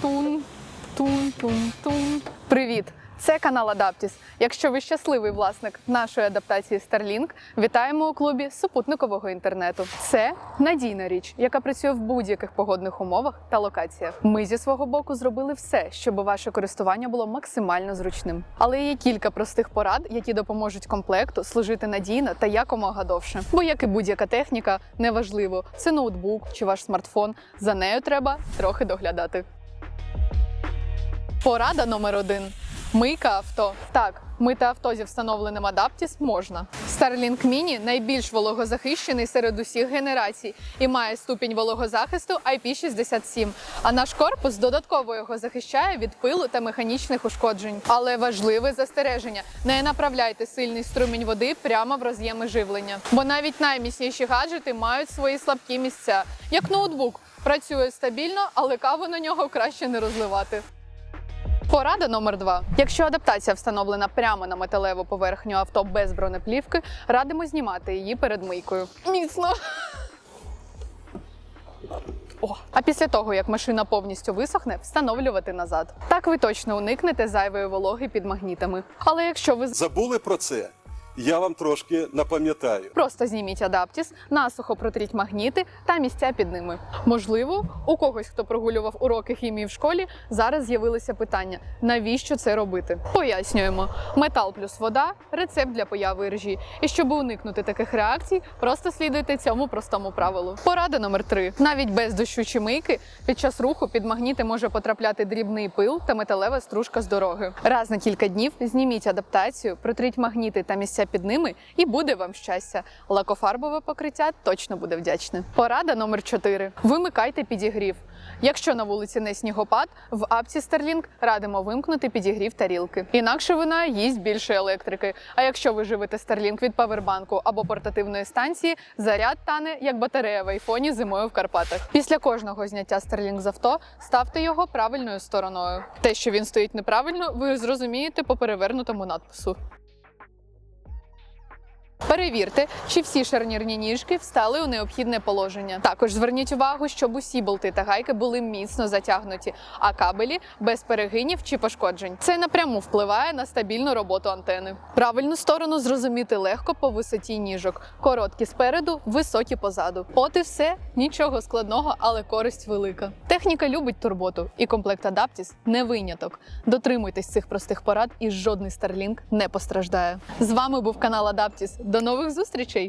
Тун, тун, тун, тун. Привіт! Це канал Адаптіс. Якщо ви щасливий власник нашої адаптації Starlink, вітаємо у клубі супутникового інтернету. Це надійна річ, яка працює в будь-яких погодних умовах та локаціях. Ми зі свого боку зробили все, щоб ваше користування було максимально зручним. Але є кілька простих порад, які допоможуть комплекту служити надійно та якомога довше. Бо як і будь-яка техніка, неважливо, це ноутбук чи ваш смартфон. За нею треба трохи доглядати. Порада номер один. Мийка авто. Так, мити авто зі встановленим Adaptis можна. Starlink Mini найбільш вологозахищений серед усіх генерацій і має ступінь вологозахисту IP67. А наш корпус додатково його захищає від пилу та механічних ушкоджень. Але важливе застереження: не направляйте сильний струмінь води прямо в роз'єми живлення. Бо навіть найміцніші гаджети мають свої слабкі місця, як ноутбук. Працює стабільно, але каву на нього краще не розливати. Порада номер два. Якщо адаптація встановлена прямо на металеву поверхню авто без бронеплівки, радимо знімати її перед мийкою. Міцно. О. А після того, як машина повністю висохне, встановлювати назад. Так ви точно уникнете зайвої вологи під магнітами. Але якщо ви Забули про це? Я вам трошки напам'ятаю. Просто зніміть адаптіс, насухо протріть магніти та місця під ними. Можливо, у когось, хто прогулював уроки хімії в школі, зараз з'явилися питання: навіщо це робити? Пояснюємо: метал плюс вода рецепт для появи іржі. І щоб уникнути таких реакцій, просто слідуйте цьому простому правилу. Порада номер три: навіть без дощу чи мийки під час руху під магніти може потрапляти дрібний пил та металева стружка з дороги. Раз на кілька днів зніміть адаптацію, протріть магніти та місця під ними, і буде вам щастя. Лакофарбове покриття точно буде вдячне. Порада номер 4. Вимикайте підігрів. Якщо на вулиці не снігопад, в апці Starlink радимо вимкнути підігрів тарілки. Інакше вона їсть більше електрики. А якщо ви живете Starlink від павербанку або портативної станції, заряд тане як батарея в айфоні зимою в Карпатах. Після кожного зняття Starlink з авто ставте його правильною стороною. Те, що він стоїть неправильно, ви зрозумієте по перевернутому надпису. Перевірте, чи всі шарнірні ніжки встали у необхідне положення. Також зверніть увагу, щоб усі болти та гайки були міцно затягнуті, а кабелі без перегинів чи пошкоджень. Це напряму впливає на стабільну роботу антени. Правильну сторону зрозуміти легко по висоті ніжок. Короткі спереду, високі позаду. От і все, нічого складного, але користь велика. Техніка любить турботу, і комплект Adaptis не виняток. Дотримуйтесь цих простих порад, і жодний Starlink не постраждає. З вами був канал Adaptis. До нових зустрічей!